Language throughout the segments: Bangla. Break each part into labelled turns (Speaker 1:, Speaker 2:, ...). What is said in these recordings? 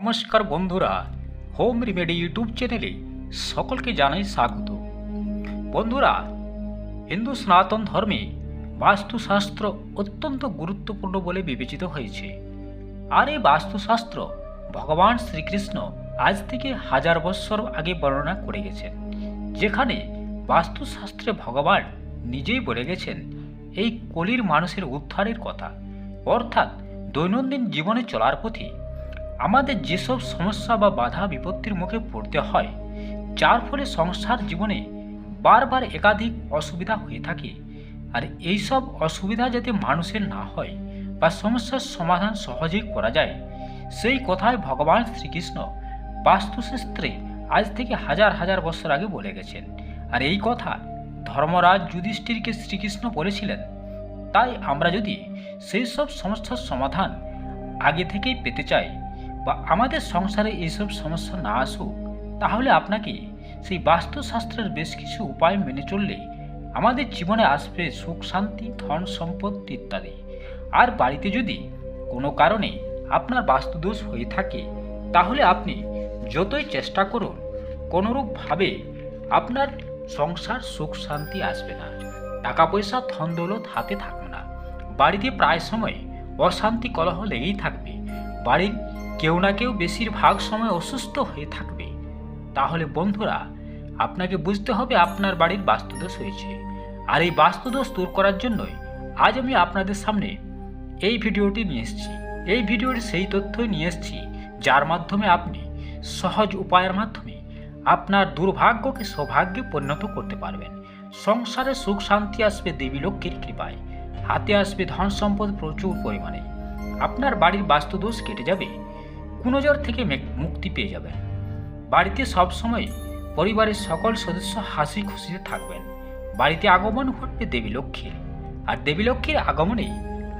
Speaker 1: নমস্কার বন্ধুরা, হোম রিমেডি ইউটিউব চ্যানেলে সকলকে জানাই স্বাগত। বন্ধুরা, হিন্দু সনাতন ধর্মে বাস্তুশাস্ত্র অত্যন্ত গুরুত্বপূর্ণ বলে বিবেচিত হয়েছে। আর এই বাস্তুশাস্ত্র ভগবান শ্রীকৃষ্ণ আজ থেকে হাজার বৎসর আগে বর্ণনা করে গেছেন। যেখানে বাস্তুশাস্ত্রে ভগবান নিজেই বলে গেছেন, এই কলির মানুষের উদ্ধারের কথা। অর্থাৎ দৈনন্দিন জীবনে চলার পথে আমাদের যেসব সমস্যা বা বাধা বিপত্তির মুখে পড়তে হয়, যার ফলে সংসার জীবনে বারবার একাধিক অসুবিধা হয়ে থাকে। আর এইসব অসুবিধা যাতে মানুষের না হয় বা সমস্যার সমাধান সহজেই করা যায়, সেই কথায় ভগবান শ্রীকৃষ্ণ বাস্তুশাস্ত্রে আজ থেকে হাজার হাজার বছর আগে বলে গেছেন। আর এই কথা ধর্মরাজ যুধিষ্ঠিরকে শ্রীকৃষ্ণ বলেছিলেন। তাই আমরা যদি সেই সব সমস্যার সমাধান আগে থেকেই পেতে চাই বা আমাদের সংসারে এইসব সমস্যা না আসুক, তাহলে আপনাকে সেই বাস্তুশাস্ত্রের বেশ কিছু উপায় মেনে চললে আমাদের জীবনে আসবে সুখ, শান্তি, ধন সম্পত্তি ইত্যাদি। আর বাড়িতে যদি কোনো কারণে আপনার বাস্তুদোষ হয়ে থাকে, তাহলে আপনি যতই চেষ্টা করুন, কোনোরূপভাবে আপনার সংসার সুখ, শান্তি আসবে না। টাকা পয়সা ধন দৌলত হাতে থাকবে না। বাড়িতে প্রায় সময় অশান্তি, কলহ লেগেই থাকবে। বাড়ির কেউ না কেউ বেশিরভাগ সময় অসুস্থ হয়ে থাকবে। তাহলে বন্ধুরা, আপনাকে বুঝতে হবে আপনার বাড়ির বাস্তুদোষ হয়েছে। আর এই বাস্তুদোষ দূর করার জন্যই আজ আমি আপনাদের সামনে এই ভিডিওটি নিয়ে এসেছি। এই ভিডিওটি সেই তথ্যই নিয়ে এসেছি, যার মাধ্যমে আপনি সহজ উপায়ের মাধ্যমে আপনার দুর্ভাগ্যকে সৌভাগ্যে পরিণত করতে পারবেন। সংসারে সুখ শান্তি আসবে দেবী লক্ষ্মীর কৃপায়। হাতে আসবে ধন সম্পদ প্রচুর পরিমাণে। আপনার বাড়ির বাস্তুদোষ কেটে যাবে। কুনজর থেকে মুক্তি পেয়ে যাবেন। বাড়িতে সবসময় পরিবারের সকল সদস্য হাসি খুশিতে থাকবেন। বাড়িতে আগমন ঘটবে দেবী লক্ষ্মীর। আর দেবী লক্ষ্মীর আগমনেই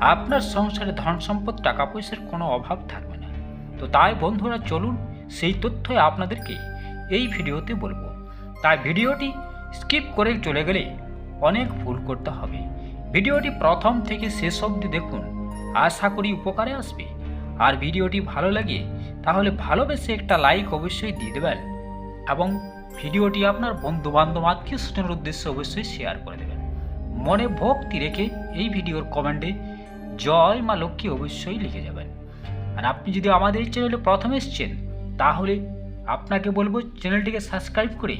Speaker 1: আপনার সংসারে ধন সম্পদ, টাকা পয়সার কোনো অভাব থাকবে না। তো তাই বন্ধুরা, চলুন সেই তথ্যই আপনাদেরকে এই ভিডিওতে বলব। তাই ভিডিওটি স্কিপ করে চলে গেলে অনেক ভুল করতে হবে। ভিডিওটি প্রথম থেকে শেষ অবধি দেখুন। আশা করি উপকারে আসবে। আর ভিডিওটি ভালো লাগে, তাহলে ভালোবেসে একটা লাইক অবশ্যই দিয়ে দেবেন এবং ভিডিওটি আপনার বন্ধু বান্ধব আত্মীয় স্বজনের উদ্দেশ্যে অবশ্যই শেয়ার করে দেবেন। মনে ভক্তি রেখে এই ভিডিওর কমেন্টে জয় মা লক্ষ্মী অবশ্যই লিখে যাবেন। আর আপনি যদি আমাদের এই চ্যানেলে প্রথম এসছেন, তাহলে আপনাকে বলব চ্যানেলটিকে সাবস্ক্রাইব করে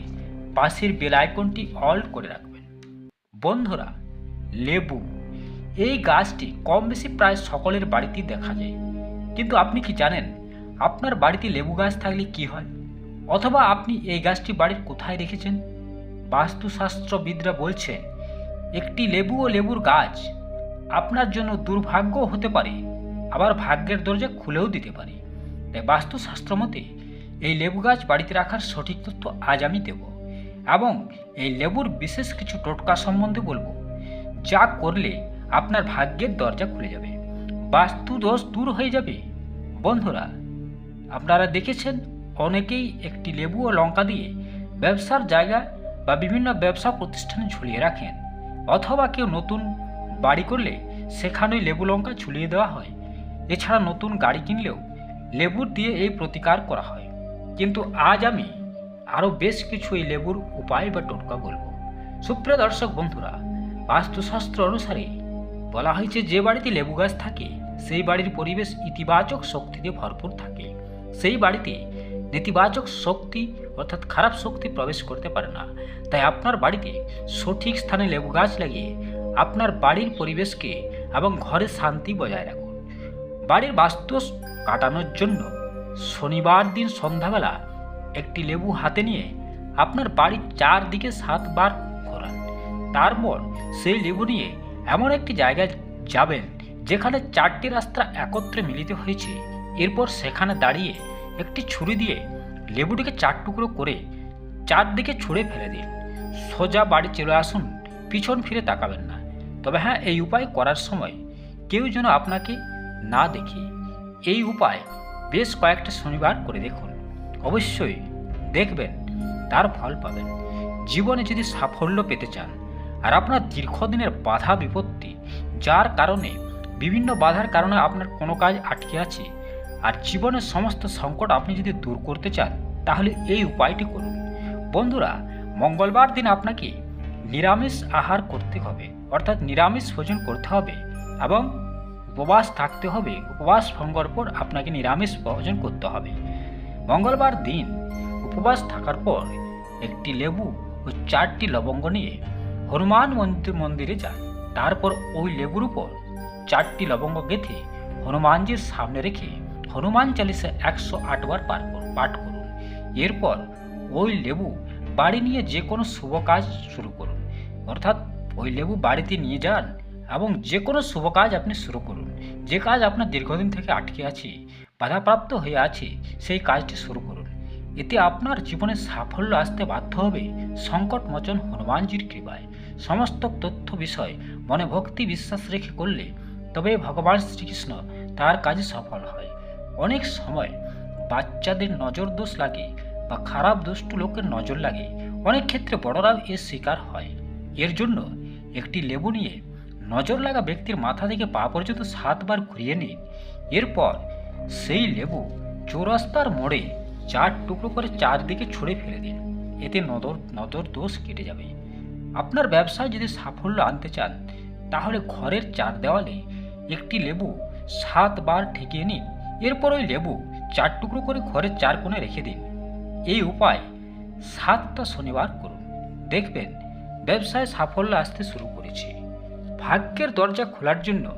Speaker 1: পাশের বেল আইকনটি অল করে রাখবেন। বন্ধুরা, লেবু, এই গাছটি কম বেশি প্রায় সকলের বাড়িতেই দেখা যায়। কিন্তু আপনি কি জানেন আপনার বাড়িতে লেবু গাছ থাকলে কি হয়? অথবা আপনি এই গাছটি বাড়ির কোথায় রেখেছেন? বাস্তুশাস্ত্রবিদরা বলছেন একটি লেবু ও লেবুর গাছ আপনার জন্য দুর্ভাগ্য হতে পারে, আবার ভাগ্যের দরজা খুলেও দিতে পারে। তাই বাস্তুশাস্ত্র মতে, এই লেবু গাছ বাড়িতে রাখার সঠিক তথ্য আজ আমি দেব এবং এই লেবুর বিশেষ কিছু টোটকা সম্বন্ধে বলব, যা করলে আপনার ভাগ্যের দরজা খুলে যাবে। বাস্তু দোষ দূর হয়ে যাবে। বন্ধুরা, আপনারা দেখেছেন অনেকেই একটি লেবু ও লঙ্কা দিয়ে ব্যবসার জায়গা বা বিভিন্ন ব্যবসা প্রতিষ্ঠানে ঝুলিয়ে রাখেন, অথবা কেউ নতুন বাড়ি করলে সেখানেই লেবু লঙ্কা ঝুলিয়ে দেওয়া হয়। এছাড়া নতুন গাড়ি কিনলেও লেবুর দিয়ে এই প্রতিকার করা হয়। কিন্তু আজ আমি আরও বেশ কিছু এই লেবুর উপায় বা টোটকা বলব। সুপ্রিয় দর্শক বন্ধুরা, বাস্তুশাস্ত্র অনুসারে বলা হয়েছে যে বাড়িতে লেবু গাছ থাকে, সেই বাড়ির পরিবেশ ইতিবাচক শক্তিতে ভরপুর থাকে। সেই বাড়িতে নেতিবাচক শক্তি অর্থাৎ খারাপ শক্তি প্রবেশ করতে পারে না। তাই আপনার বাড়িতে সঠিক স্থানে লেবু গাছ লাগিয়ে আপনার বাড়ির পরিবেশকে এবং ঘরে শান্তি বজায় রাখুন। বাড়ির বাস্তু কাটানোর জন্য শনিবার দিন সন্ধ্যাবেলা একটি লেবু হাতে নিয়ে আপনার বাড়ির চারদিকে সাতবার ঘোরান। তারপর সেই লেবু নিয়ে এমন একটি জায়গায় যাবেন যেখানে চারটি রাস্তা একত্রে মিলিত হয়েছে। এরপর সেখানে দাঁড়িয়ে একটি ছুরি দিয়ে লেবুটিকে চার টুকরো করে চারদিকে ছুঁড়ে ফেলে দিন। সোজা বাড়ি চলে আসুন, পিছন ফিরে তাকাবেন না। তবে হ্যাঁ এই উপায় করার সময় কেউ যেন আপনাকে না দেখে। এই উপায় বেশ কয়েকটা শনিবার করে দেখুন। অবশ্যই দেখবেন, তার ফল পাবেন। জীবনে যদি সাফল্য পেতে চান আর আপনার দীর্ঘদিনের বাধা বিপত্তি, যার কারণে বিভিন্ন বাধার কারণে আপনার কোনো কাজ আটকে আছে। আর জীবনের সমস্ত সংকট আপনি যদি দূর করতে চান, তাহলে এই উপায়টি করুন। বন্ধুরা, মঙ্গলবার দিন আপনাকে নিরামিষ আহার করতে হবে, অর্থাৎ নিরামিষ ভোজন করতে হবে এবং উপবাস থাকতে হবে, উপবাস ভঙ্গর পর আপনাকে নিরামিষ ভোজন করতে হবে। মঙ্গলবার দিন উপবাস থাকার পর একটি লেবু ও চারটি লবঙ্গ নিয়ে হনুমান মন্দির মন্দিরে যান তারপর ওই লেবুর উপর চারটি লবঙ্গ গেঁথে হনুমানজির সামনে রেখে হনুমান চালিসা একশো আটবার পার পাঠ করুন। এরপর ওই লেবু বাড়ি নিয়ে যে কোনো শুভ কাজ শুরু করুন। অর্থাৎ ওই লেবু বাড়িতে নিয়ে যান এবং যে কোনো শুভ কাজ আপনি শুরু করুন। যে কাজ আপনার দীর্ঘদিন থেকে আটকে আছে, বাধাপ্রাপ্ত হয়ে আছে, সেই কাজটি শুরু করুন। এতে আপনার জীবনে সাফল্য আসতে বাধ্য হবে। সংকট মোচন হনুমানজির কৃপায়। সমস্ত তথ্য বিষয় মনে ভক্তি বিশ্বাস রেখে করলে তবে ভগবান শ্রীকৃষ্ণ তার কাজে সফল হয়। অনেক সময় বাচ্চাদের নজর দোষ লাগে বা খারাপ দুষ্ট লোকের নজর লাগে। অনেক ক্ষেত্রে বড়রাও এর শিকার হয়। এর জন্য একটি লেবু নিয়ে নজর লাগা ব্যক্তির মাথা থেকে পা পর্যন্ত সাতবার ঘুরিয়ে নিন। এরপর সেই লেবু চৌরাস্তার মোড়ে চার টুকরো করে চারদিকে ছুঁড়ে ফেলে দিন। এতে নজর নজর দোষ কেটে যাবে। আপনার ব্যবসায় যদি সাফল্য আনতে চান, তাহলে ঘরের চার দেওয়ালে একটি লেবু সাতবার ঠেকিয়ে নিন। এরপর ওই লেবু চার টুকরো করে ঘরের চার কোণে রেখে দিন। এই উপায় সাতটা শনিবার করুন। দেখবেন, ব্যবসায় সাফল্য আসতে শুরু করেছে। ভাগ্যের দরজা খোলার জন্য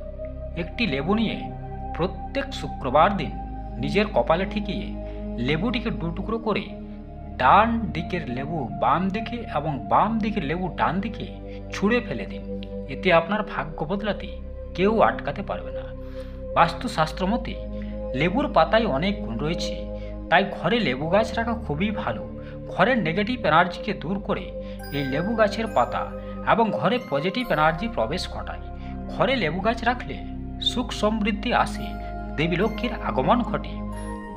Speaker 1: একটি লেবু নিয়ে প্রত্যেক শুক্রবার দিন নিজের কপালে ঠেকিয়ে লেবুটিকে দু টুকরো করে ডান দিকের লেবু বাম দিকে এবং বাম দিকের লেবু ডান দিকে ছুঁড়ে ফেলে দিন। এতে আপনার ভাগ্য বদলাতে কেউ আটকাতে পারবে না। বাস্তুশাস্ত্র মতে, লেবুর পাতায় অনেক গুণ রয়েছে, তাই ঘরে লেবু গাছ রাখা খুবই ভালো। ঘরের নেগেটিভ এনার্জিকে দূর করে এই লেবু গাছের পাতা এবং ঘরে পজিটিভ এনার্জি প্রবেশ ঘটায়। ঘরে লেবু গাছ রাখলে সুখ সমৃদ্ধি আসে, দেবী লক্ষ্মীর আগমন ঘটে।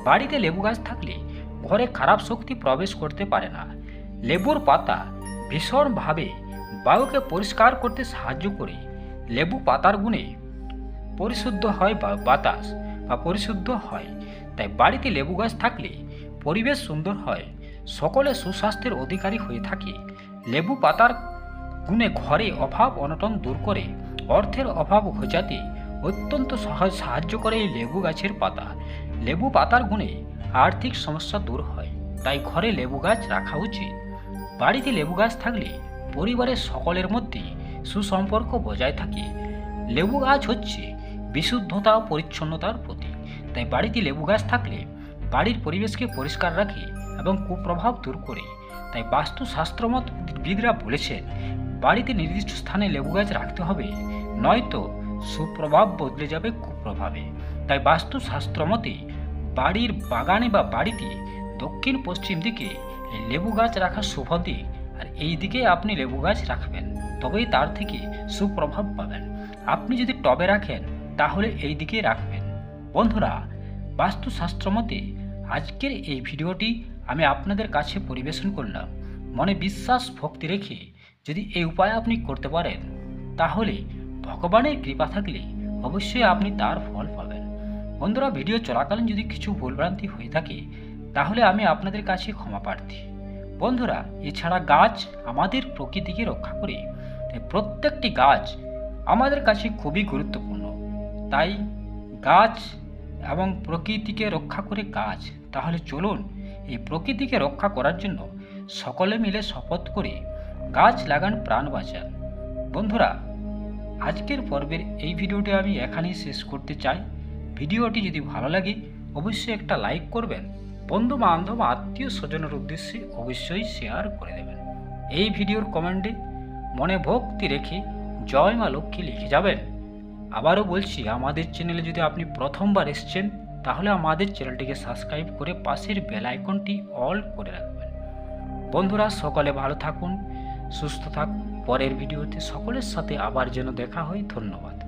Speaker 1: বাড়িতে লেবু গাছ থাকলে ঘরে খারাপ শক্তি প্রবেশ করতে পারে না। লেবুর পাতা ভীষণভাবে বায়ুকে পরিষ্কার করতে সাহায্য করে। লেবু পাতার গুণে পরিশুদ্ধ হয় বা বাতাস বা পরিশুদ্ধ হয়। তাই বাড়িতে লেবু গাছ থাকলে পরিবেশ সুন্দর হয়, সকলে সুস্বাস্থ্যের অধিকারী হয়ে থাকে। লেবু পাতার গুণে ঘরে অভাব অনটন দূর করে, অর্থের অভাব ঘোচাতে অত্যন্ত সহজ সাহায্য করে এই লেবু গাছের পাতা। লেবু পাতার গুণে আর্থিক সমস্যা দূর হয়। তাই ঘরে লেবু গাছ রাখা উচিত। বাড়িতে লেবু গাছ থাকলে পরিবারের সকলের মধ্যে সুসম্পর্ক বজায় থাকে। লেবু গাছ হচ্ছে বিশুদ্ধতা ও পরিচ্ছন্নতার প্রতীক। তাই বাড়িতে লেবু গাছ থাকলে বাড়ির পরিবেশকে পরিষ্কার রাখে এবং কুপ্রভাব দূর করে। তাই বাস্তুশাস্ত্রমত বিদরা বলেছেন, বাড়িতে নির্দিষ্ট স্থানে লেবু গাছ রাখতে হবে, নয়তো সুপ্রভাব বদলে যাবে কুপ্রভাবে। তাই বাস্তুশাস্ত্র মতে বাড়ির বাগানে বা বাড়িতে দক্ষিণ পশ্চিম দিকে লেবু গাছ রাখা শুভ দিক আর এই দিকে আপনি লেবু গাছ রাখবেন, তবেই তার থেকে সুপ্রভাব পাবেন। আপনি যদি টবে রাখেন, তাহলে এই দিকে রাখবেন। বন্ধুরা, বাস্তুশাস্ত্র মতে আজকের এই ভিডিওটি আমি আপনাদের কাছে পরিবেশন করলাম। মনে বিশ্বাস, ভক্তি রেখে যদি এই উপায় আপনি করতে পারেন, তাহলে ভগবানের কৃপা থাকলে অবশ্যই আপনি তার ফল পাবেন। বন্ধুরা, ভিডিও চলাকালীন যদি কিছু ভুলভ্রান্তি হয়ে থাকে, তাহলে আমি আপনাদের কাছে ক্ষমা প্রার্থী। বন্ধুরা, এছাড়া গাছ আমাদের প্রকৃতিকে রক্ষা করে, তাই প্রত্যেকটি গাছ আমাদের কাছে খুবই গুরুত্বপূর্ণ। তাই গাছ এবং প্রকৃতিকে রক্ষা করে গাছ, তাহলে চলুন এই প্রকৃতিকে রক্ষা করার জন্য সকলে মিলে শপথ করে গাছ লাগান, প্রাণ বাঁচান। বন্ধুরা, আজকের পর্বের এই ভিডিওটি আমি এখানেই শেষ করতে চাই। ভিডিওটি যদি ভালো লাগে, অবশ্যই একটা লাইক করবেন। বন্ধু বান্ধব আত্মীয় স্বজনের উদ্দেশ্যে অবশ্যই শেয়ার করে দেবেন। এই ভিডিওর কমেন্টে মনে ভক্তি রেখে জয় মা লক্ষ্মী লিখে যাবেন। আবারও বলছি, আমাদের চ্যানেলে যদি আপনি প্রথমবার এসছেন, তাহলে আমাদের চ্যানেলটিকে সাবস্ক্রাইব করে পাশের বেল আইকনটি অল করে রাখবেন। বন্ধুরা, সকলে ভালো থাকুন, সুস্থ থাকুন। পরের ভিডিওতে সকলের সাথে আবার যেন দেখা হয়। ধন্যবাদ।